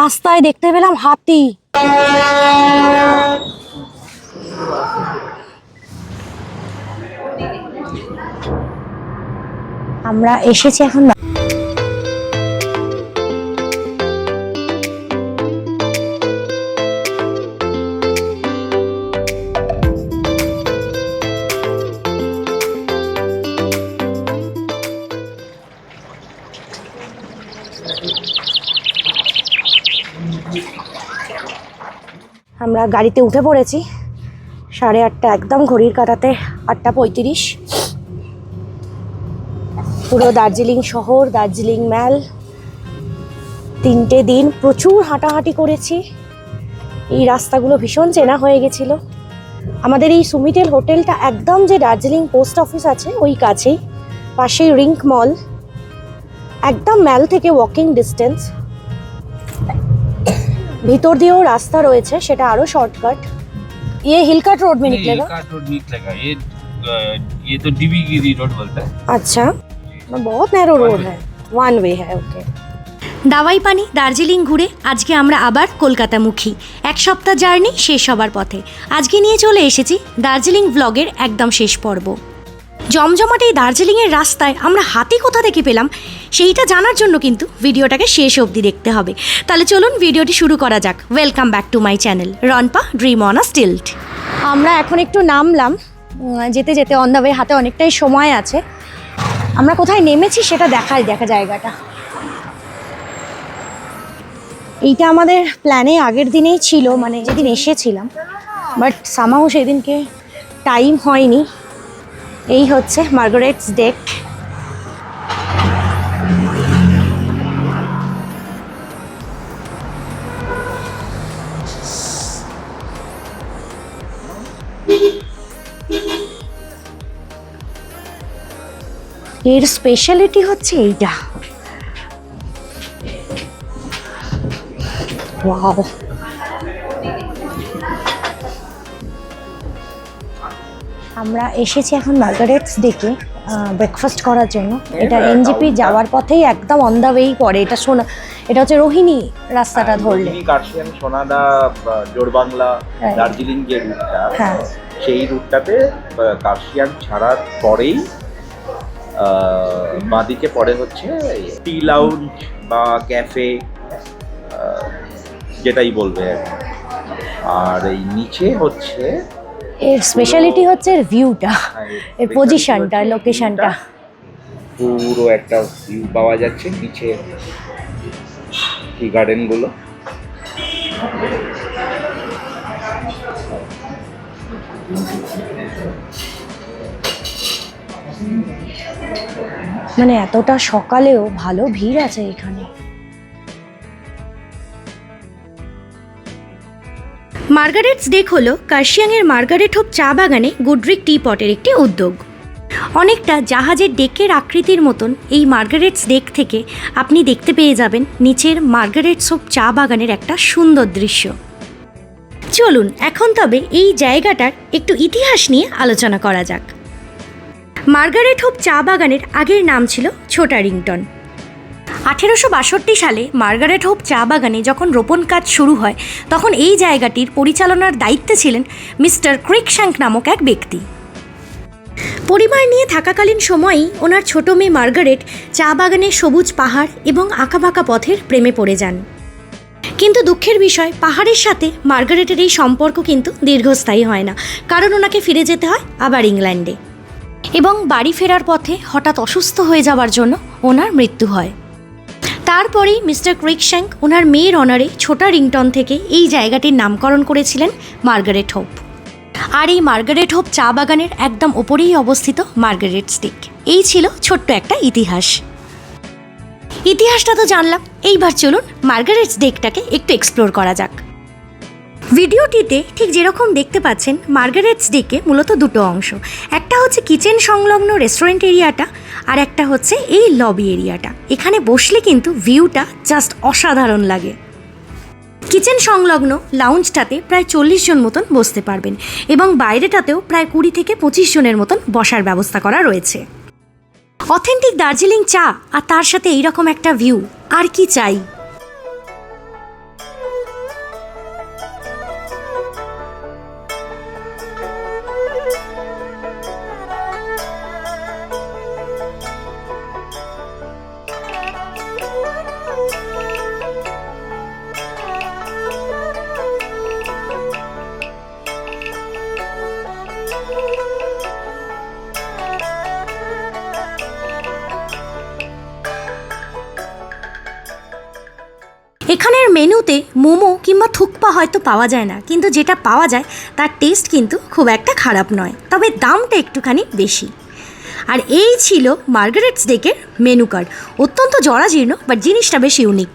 রাস্তায় দেখতে পেলাম হাতি। আমরা এসেছি এখন আমরা গাড়িতে উঠে পড়েছি। সাড়ে আটটা একদম ঘড়ির কাটাতে, আটটা পঁয়ত্রিশ। পুরো দার্জিলিং শহর, দার্জিলিং ম্যাল। তিনটে দিন প্রচুর হাঁটাহাঁটি করেছি। এই রাস্তাগুলো ভীষণ চেনা হয়ে গেছিল। আমাদের এই সুমিটেল হোটেলটা একদম যে দার্জিলিং পোস্ট অফিস আছে, ওই কাছেই। পাশেই রিঙ্ক মল। একদম ম্যাল থেকে ওয়াকিং ডিস্টেন্স ভিতর দিয়েও রাস্তা রয়েছে সেটা আরো শর্টকাট ये हिलकट रोड में नहीं, निकलेगा ये काट रोड निकलेगा ये अ, ये तो डीबी गिरी रोड बोलता है अच्छा बहुत नैरो रोड है ওয়ান ওয়ে হ্যাঁ ওকে দাওয়াই পানি দার্জিলিং ঘুরে আজকে আমরা আবার কলকাতামুখী এক সপ্তাহ জার্নি শেষ হবার পথে আজকে নিয়ে চলে এসেছি দার্জিলিং ব্লগের একদম শেষ পর্ব জমজমাট এই দার্জিলিংয়ের রাস্তায় আমরা হাতি কোথা থেকে পেলাম, সেইটা জানার জন্য কিন্তু ভিডিওটাকে শেষ অবধি দেখতে হবে। তাহলে চলুন ভিডিওটি শুরু করা যাক। Welcome back to my channel রনপা dream on a stilt আমরা এখন একটু নামলাম যেতে যেতে অন দ্য হাতে অনেকটাই সময় আছে। আমরা কোথায় নেমেছি সেটা দেখাই, দেখা জায়গাটা। এইটা আমাদের প্ল্যানে আগের দিনেই ছিল মানে যেদিন এসেছিলাম। বাট সামাও সেদিনকে টাইম হয়নি। এই হচ্ছে মার্গারেটস ডেক এর স্পেশালিটি হচ্ছে এইটা। ওয়াও আমরা এসেছি এখন মার্গারেটস ডেকে ব্রেকফাস্ট করার জন্য। এটা এনজিপি যাওয়ার পথেই একদম অন দ্য ওয়েই পড়ে। এটা শোনা এটা হচ্ছে রোহিণী রাস্তাটা ধরলে। রোহিণী, কার্শিয়াং সোনাদা জোরবাংলা হ্যাঁ। দার্জিলিং যে রুটটা হ্যাঁ। সেই রুটটাতে বা কার্শিয়াং ছাড়ার পরেই বাঁদিকে পড়ে হচ্ছে টি লাউঞ্জ বা ক্যাফে যেটাই বলবে। আর এই নিচে হচ্ছে এর স্পেশালিটি হচ্ছে এর ভিউটা এর পজিশনটা লোকেশনটা পুরো একটা ভিউ পাওয়া যাচ্ছে নিচে টি গার্ডেনগুলো মানে এতটা সকালেও ভালো ভিড় আছে এখানে। মার্গারেটস ডেক হলো কার্শিয়াংয়ের মার্গারেট হোপ চা বাগানে গুডরিক টি পটের একটি উদ্যোগ। অনেকটা জাহাজের ডেকের আকৃতির মতন এই মার্গারেটস ডেক থেকে আপনি দেখতে পেয়ে যাবেন নিচের মার্গারেটস হোপ চা বাগানের একটা সুন্দর দৃশ্য। চলুন, এখন তবে এই জায়গাটার একটু ইতিহাস নিয়ে আলোচনা করা যাক। মার্গারেট হোপ চা বাগানের আগের নাম ছিল ছোটারিংটন। আঠেরোশো বাষট্টি সালে মার্গারেট হোপ চা বাগানে যখন রোপণ কাজ শুরু হয়, তখন এই জায়গাটির পরিচালনার দায়িত্বে ছিলেন মিস্টার ক্রিকশ্যাঙ্ক নামক এক ব্যক্তি। পরিবার নিয়ে থাকাকালীন সময়েই ওনার ছোট মেয়ে মার্গারেট চা বাগানের সবুজ পাহাড় এবং আঁকাবাঁকা পথের প্রেমে পড়ে যান। কিন্তু দুঃখের বিষয়, পাহাড়ের সাথে মার্গারেটের এই সম্পর্ক কিন্তু দীর্ঘস্থায়ী হয় না, কারণ ওনাকে ফিরে যেতে হয় আবার ইংল্যান্ডে। এবং বাড়ি ফেরার পথে হঠাৎ অসুস্থ হয়ে যাওয়ার জন্য ওনার মৃত্যু হয়। তারপরেই মিস্টার ক্রিকশ্যাঙ্ক ওনার মেয়ের অনারে ছোটা রিংটন থেকে এই জায়গাটির নামকরণ করেছিলেন মার্গারেট হোপ। আর এই মার্গারেট হোপ চা বাগানের একদম ওপরেই অবস্থিত মার্গারেট স্টিক। এই ছিল ছোট্ট একটা ইতিহাস। ইতিহাসটা তো জানলাম, এইবার চলুন মার্গারেটস ডেকটাকে একটু এক্সপ্লোর করা যাক। ভিডিওটিতে ঠিক যেরকম দেখতে পাচ্ছেন মার্গারেটস ডেকে মূলত দুটো অংশ একটা হচ্ছে কিচেন সংলগ্ন রেস্টুরেন্ট এরিয়াটা আর একটা হচ্ছে এই লবি এরিয়াটা। এখানে বসলে কিন্তু ভিউটা জাস্ট অসাধারণ লাগে। কিচেন সংলগ্ন লাউঞ্জটাতে প্রায় চল্লিশ জন মতন বসতে পারবেন এবং বাইরেটাতেও প্রায় কুড়ি থেকে পঁচিশ জনের মতন বসার ব্যবস্থা করা রয়েছে। অথেন্টিক দার্জিলিং চা আর তার সাথে এইরকম একটা ভিউ, আর কি চাই? এখানের মেনুতে মোমো কিংবা থুকপা হয়তো পাওয়া যায় না, কিন্তু যেটা পাওয়া যায়, তার টেস্ট কিন্তু খুব একটা খারাপ নয়, তবে দামটা একটুখানি বেশি। আর এই ছিল মার্গারেটস ডেকের মেনু কার্ড, অত্যন্ত জরাজীর্ণ বাট জিনিসটা বেশ ইউনিক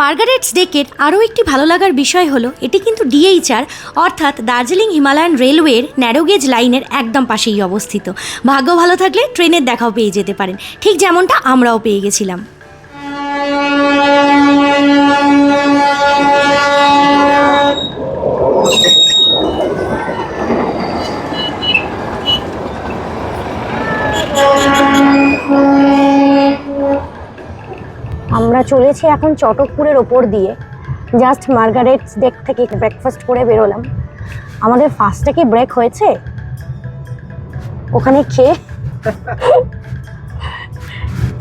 মার্গারেটস ডেকের আরও একটি ভালো লাগার বিষয় হলো, এটি কিন্তু ডিএইচআর, অর্থাৎ দার্জিলিং হিমালয়ান রেলওয়ের ন্যারোগেজ লাইনের একদম পাশেই অবস্থিত। ভাগ্য ভালো থাকলে ট্রেনের দেখাও পেয়ে যেতে পারেন। ঠিক যেমনটা আমরাও পেয়ে গেছিলাম। আমরা চলেছি এখন চটকপুরের ওপর দিয়ে। জাস্ট মার্গারেটস ডেক থেকে ব্রেকফাস্ট করে বেরোলাম। আমাদের ফার্স্টে কি ব্রেক হয়েছে? ওখানে খেয়ে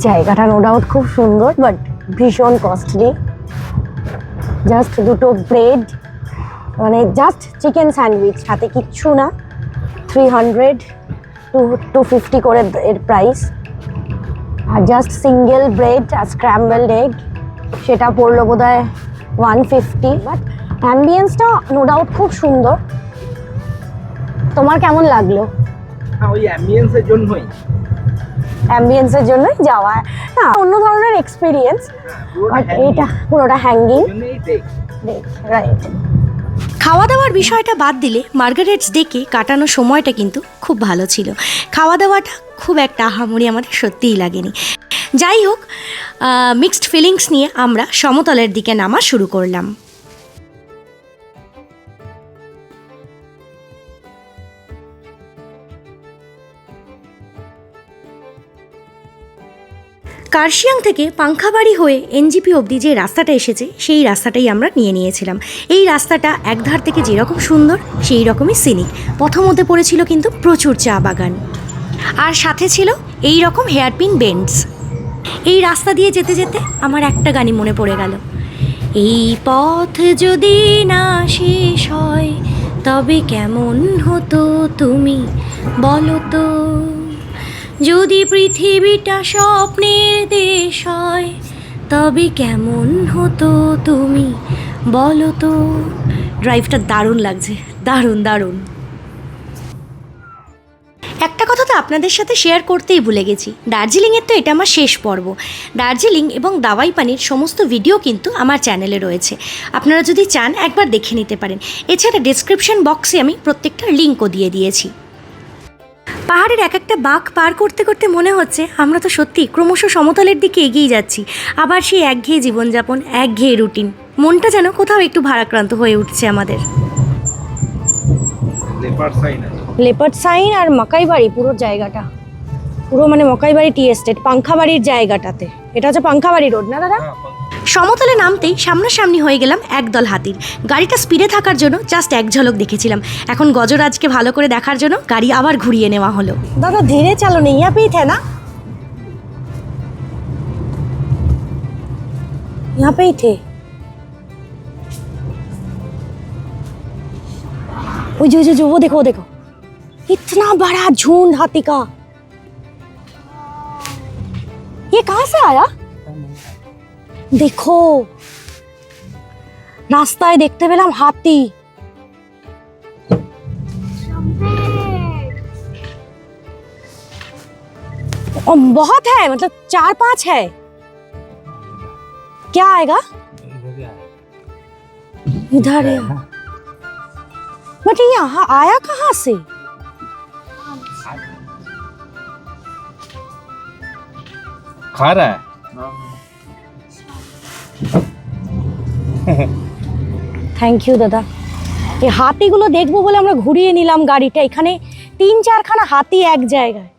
জায়গাটা নো ডাউট খুব সুন্দর বাট ভীষণ কস্টলি জাস্ট দুটো ব্রেড মানে জাস্ট চিকেন স্যান্ডউইচ হাতে কিচ্ছু না। Three hundred two two fifty করে এর প্রাইস আর জাস্ট সিঙ্গেল ব্রেড আর স্ক্র্যাম্বলড এগ সেটা পড়ল বোধ হয় ওয়ান ফিফটি বাট অ্যাম্বিয়েন্সটা নো ডাউট খুব সুন্দর। তোমার কেমন লাগল? হ্যাঁ ওই অ্যাম্বিয়েন্সের জন্যই। অ্যাম্বিয়েন্সের জন্যই যাওয়া। না অন্য ধরনের এক্সপিরিয়েন্স বাট এটা পুরোটা হ্যাঙ্গিং রাইট খাওয়া দাওয়ার বিষয়টা বাদ দিলে মার্গারেটস ডেকে কাটানো সময়টা কিন্তু খুব ভালো ছিল। খাওয়া দাওয়াটা খুব একটা আহামরি আমাদের সত্যিই লাগেনি। যাই হোক মিক্সড ফিলিংস নিয়ে আমরা সমতলের দিকে নামা শুরু করলাম। কার্শিয়াং থেকে পাংখাবাড়ি হয়ে এনজিপি অবধি যে রাস্তাটা এসেছে, সেই রাস্তাটাই আমরা নিয়ে নিয়েছিলাম। এই রাস্তাটা একধার থেকে যেরকম সুন্দর, সেই রকমই সিনিক প্রথমতে পড়েছিল কিন্তু প্রচুর চা বাগান। আর সাথে ছিল এই রকম হেয়ারপিন বেন্ডস। এই রাস্তা দিয়ে যেতে যেতে আমার একটা গানই মনে পড়ে গেল। এই পথ যদি না শেষ হয়, তবে কেমন হতো তুমি বলো তো? যদি পৃথিবীটা স্বপ্নের দেশ হয় তবে কেমন হতো তুমি? বলো তো। ড্রাইভটা দারুণ লাগছে। দারুণ দারুণ। একটা কথা তো আপনাদের সাথে শেয়ার করতেই ভুলে গেছি। দার্জিলিংয়ের তো এটা আমার শেষ পর্ব। দার্জিলিং এবং দাওয়াই পানির সমস্ত ভিডিও কিন্তু আমার চ্যানেলে রয়েছে। আপনারা যদি চান একবার দেখে নিতে পারেন। এছাড়া ডেসক্রিপশন বক্সে আমি প্রত্যেকটা লিঙ্কও দিয়ে দিয়েছি। পাহাড়ের এক একটা বাঁক পার করতে করতে মনে হচ্ছে আমরা তো সত্যি ক্রমশ সমতলের দিকে এগিয়ে যাচ্ছি। আবার সেই একঘেয়ে জীবনযাপন একঘেয়ে রুটিন। মনটা যেন কোথাও একটু ভারাক্রান্ত হয়ে উঠছে আমাদের। লেপার সাইন আছে। লেপার্ড সাইন আর মকাইবাড়ি পুরো জায়গাটা। পুরো মানে মকাইবাড়ি টি এস্টেট পাংখাবাড়ির জায়গাটাতে। এটা হচ্ছে পাংখাবাড়ি রোড না দাদা? সমতলে নামতেই সামনাসামনি হয়ে গেলাম একদল হাতির গাড়িটা স্পিডে থাকার জন্য জাস্ট এক ঝলক দেখেছিলাম এখন গজরাজকে ভালো করে দেখার জন্য গাড়ি আবার ঘুরিয়ে নেওয়া হলো दादा धीरे चलो नहीं यहाँ पे ही थे ना यहाँ पे ही थे वो जो जो जो वो देखो वो देखो इतना बड़ा झुंड हाथी का ये कहाँ से आया देखो রাস্তায় দেখতে পেলাম হাতি और बहुत है मतलब चार पांच है क्या आएगा इधर है बट ये यहाँ आया कहाँ से खा रहा है থ্যাংক ইউ দাদা। এই হাতিগুলো দেখব বলে আমরা ঘুরিয়ে নিলাম গাড়িটা। এখানে তিন চারখানা হাতি এক জায়গায়।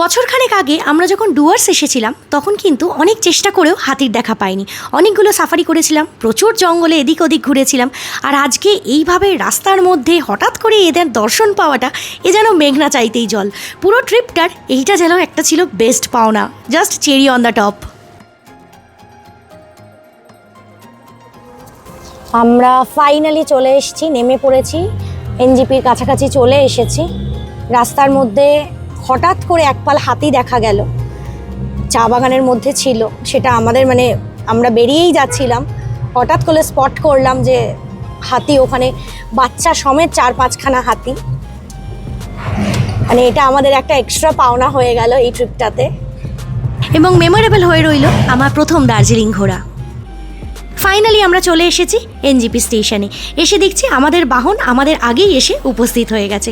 বছরখানেক আগে আমরা যখন ডুয়ার্স এসেছিলাম, তখন কিন্তু অনেক চেষ্টা করেও হাতির দেখা পাইনি। অনেকগুলো সাফারি করেছিলাম, প্রচুর জঙ্গলে এদিক ওদিক ঘুরেছিলাম, আর আজকে এইভাবে রাস্তার মধ্যে হঠাৎ করে এদের দর্শন পাওয়াটা, এ যেন মেঘনা চাইতেই জল। পুরো ট্রিপটার এইটা যেন একটা ছিল বেস্ট পাওনা just cherry on the top আমরা ফাইনালি চলে এসেছি, নেমে পড়েছি, এনজিপির কাছাকাছি চলে এসেছি। রাস্তার মধ্যে হঠাৎ করে একপাল হাতি দেখা গেল। চা বাগানের মধ্যে ছিল, সেটা আমাদের মানে আমরা বেরিয়েই যাচ্ছিলাম। হঠাৎ করে স্পট করলাম যে হাতি ওখানে, বাচ্চা সমেত চার পাঁচখানা হাতি। মানে এটা আমাদের একটা এক্সট্রা পাওনা হয়ে গেল এই ট্রিপটাতে এবং মেমোরেবল হয়ে রইল আমার প্রথম দার্জিলিং ঘোরা। ফাইনালি আমরা চলে এসেছি এনজিপি স্টেশনে এসে দেখছি আমাদের বাহন আমাদের আগেই এসে উপস্থিত হয়ে গেছে।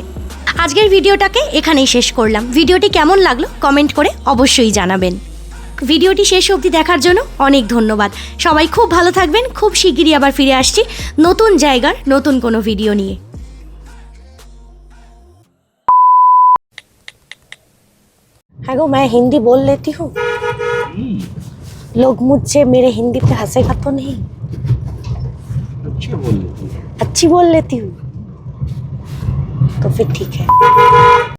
আজকের ভিডিওটাকে এখানেই শেষ করলাম। ভিডিওটি কেমন লাগল কমেন্ট করে অবশ্যই জানাবেন। ভিডিওটি শেষ অবধি দেখার জন্য অনেক ধন্যবাদ। সবাই খুব ভালো থাকবেন। খুব শিগগিরই আবার ফিরে আসছি নতুন জায়গার নতুন কোনো ভিডিও নিয়ে। হ্যাঁ গো ম্যা হিন্দি বল লেতি হুম। लोग मुझसे मेरे हिंदी पे हंसेगा तो नहीं। अच्छी बोल लेती है। अच्छी बोल लेती हूँ। तो फिर ठीक है।